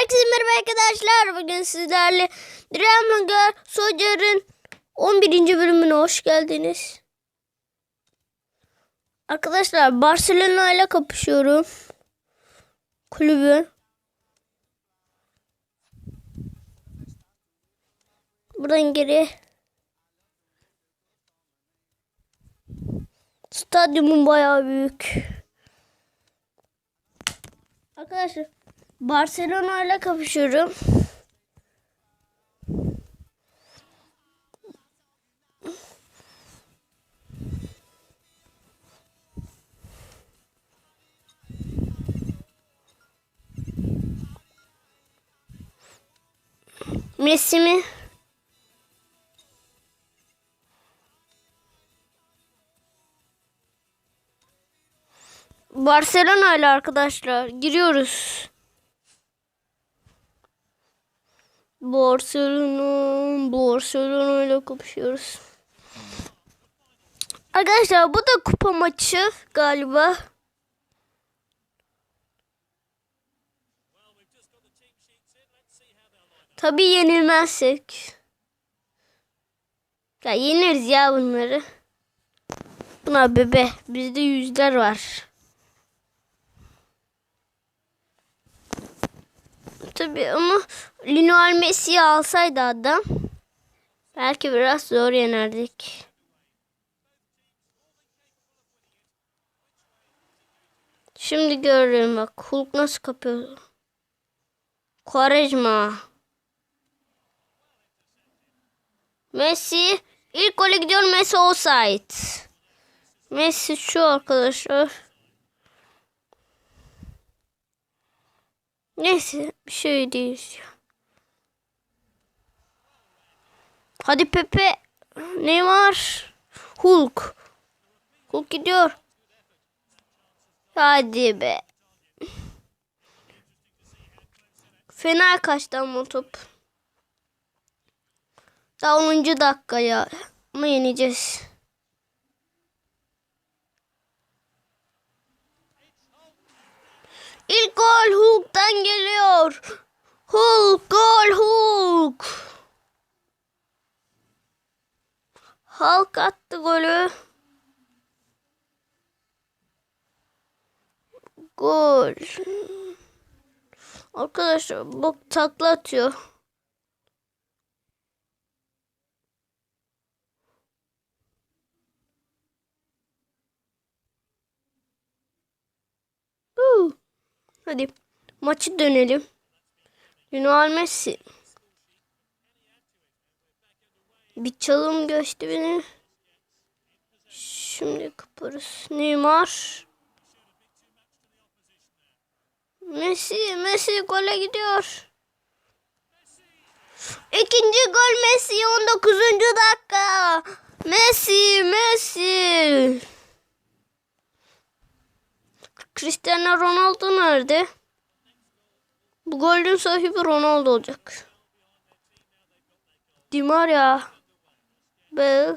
Herkese merhaba arkadaşlar. Bugün sizlerle Dream Girl Soldier'ın 11. bölümüne hoş geldiniz. Arkadaşlar Barcelona ile kapışıyorum. Kulübü. Buradan geri. Stadyumun bayağı büyük. Arkadaşlar Barcelona ile kapışıyorum. Messi mi? Barcelona ile arkadaşlar giriyoruz. Barcelona, Barcelona ile kapışıyoruz. Arkadaşlar bu da kupa maçı galiba. Tabii yenilmezsek. Ya yeniriz ya bunları. Buna bebe. Bizde yüzler var. Tabii ama Lionel Messi'yi alsaydı adam belki biraz zor yenerdik. Şimdi görüyorum bak Hulk nasıl kapıyor. Quaresma. Messi ilk gole gidiyor Messi offside. Messi şu arkadaşlar. Neyse bir şey değil. Hadi Pepe. Ne var? Hulk. Hulk gidiyor. Hadi be. Fena kaçtı ama top. Daha 10. dakika ya. Ama yeneceğiz. İlk gol Hulk'tan geliyor. Hulk gol Hulk. Hulk attı golü. Gol. Arkadaşlar bak takla atıyor. Hadi maçı dönelim. Lionel Messi. Bir çalım geçti beni. Şimdi kaparız. Neymar. Messi, Messi gole gidiyor. İkinci gol Messi 19. dakika. Messi, Messi. Cristiano Ronaldo nerede? Bu golün sahibi Ronaldo olacak. Di Maria. Bell.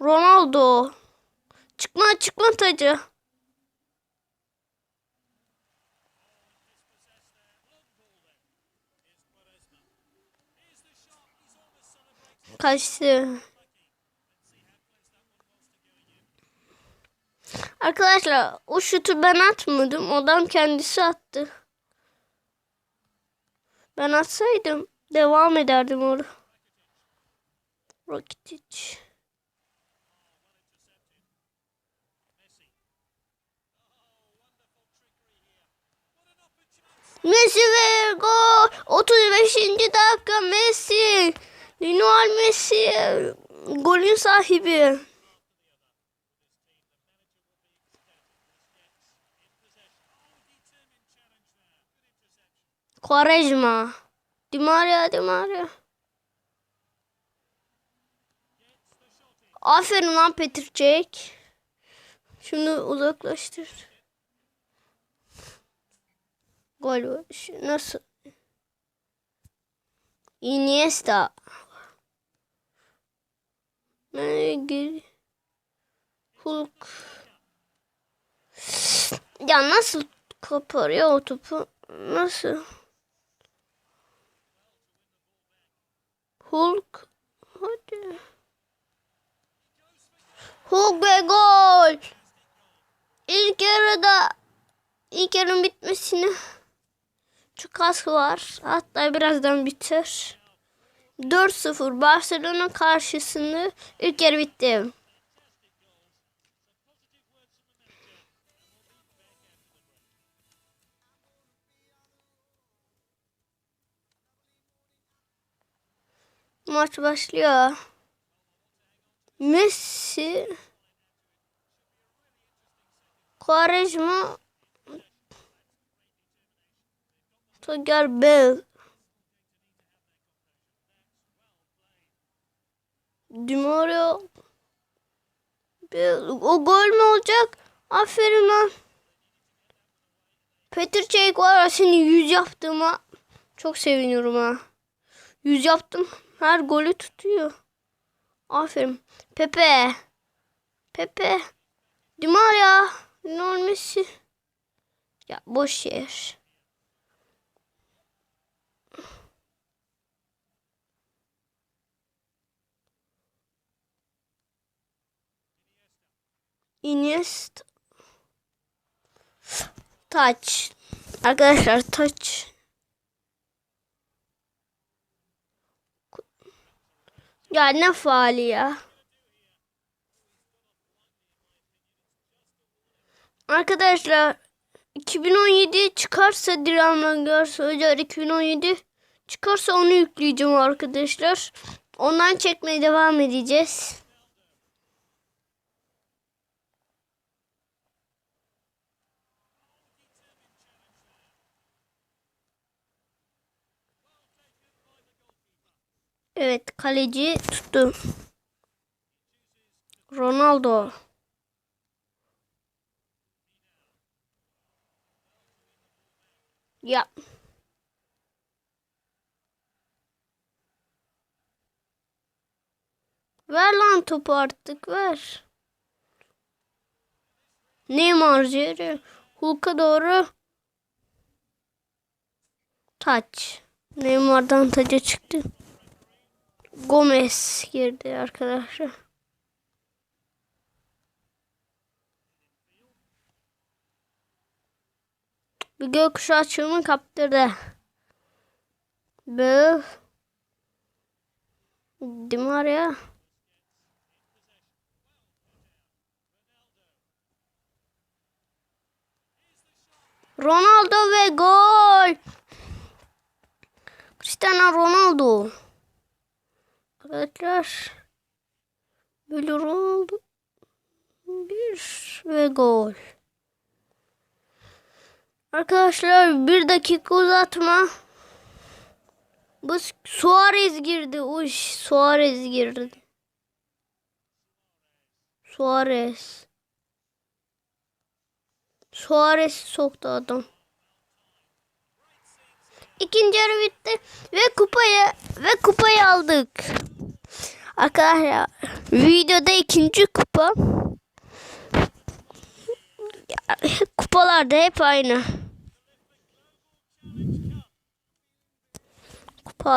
Ronaldo. Çıkma çıkma tacı. Kaçtı. Arkadaşlar o şutu ben atmadım. Adam kendisi attı. Ben atsaydım devam ederdim orada. Rakitic. Messi ve gol. 35. dakika Messi. Lionel Messi golün sahibi. Quaresma. Di Maria, Di Maria. Aferin lan Petr Cech. Şimdi uzaklaştır. Gol Nasıl? Iniesta. Gir? Hulk. Ya nasıl koparıyor o topu? Nasıl? Hulk. Hadi. Hulk ve gol. İlk yarıda ilk yarının bitmesine çok az var. Hatta birazdan biter. 4-0 Barcelona karşısında ilk yarı bitti. Maç başlıyor. Messi Quaresma Togar Bell Di Maria Bell. O gol mü olacak? Aferin lan. Petr Cech var seni yüz yaptığıma çok seviniyorum ha. Yüz yaptım. Her golü tutuyor. Aferin. Pepe. Pepe. Di Maria. Lionel Messi. Ya boş yer. Iniesta. Taç. Arkadaşlar taç. Ya ne faali ya. Arkadaşlar 2017 çıkarsa Dilan Garsoylar 2017 çıkarsa onu yükleyeceğim arkadaşlar. Ondan çekmeye devam edeceğiz. Evet kaleci tuttu. Ronaldo. Ya. Ver lan topu artık ver. Neymar Jerry. Hulk'a doğru. Taç. Neymar'dan taca çıktı. Gomez girdi arkadaşlar. Bir gökkuşağı çığımı kaptırdı. Bu. Di Maria. Ronaldo ve gol. Cristiano Ronaldo. Arkadaşlar. Böyle. Bir ve gol. Arkadaşlar bir dakika uzatma. Bu Suarez girdi. Uy Suarez girdi. Suarez. Suarez soktu adam. İkinci yarı bitti ve kupayı ve kupayı aldık. Arkadaşlar videoda ikinci kupa. Kupalar da hep aynı. Kupa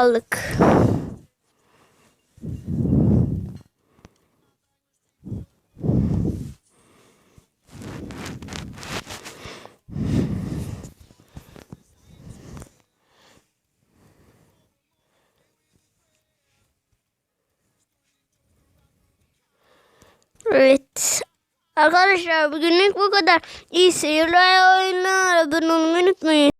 Evet. Arkadaşlar bugünlük bu kadar. İyi seyirler oyunlar. Abone olmayı unutmayın.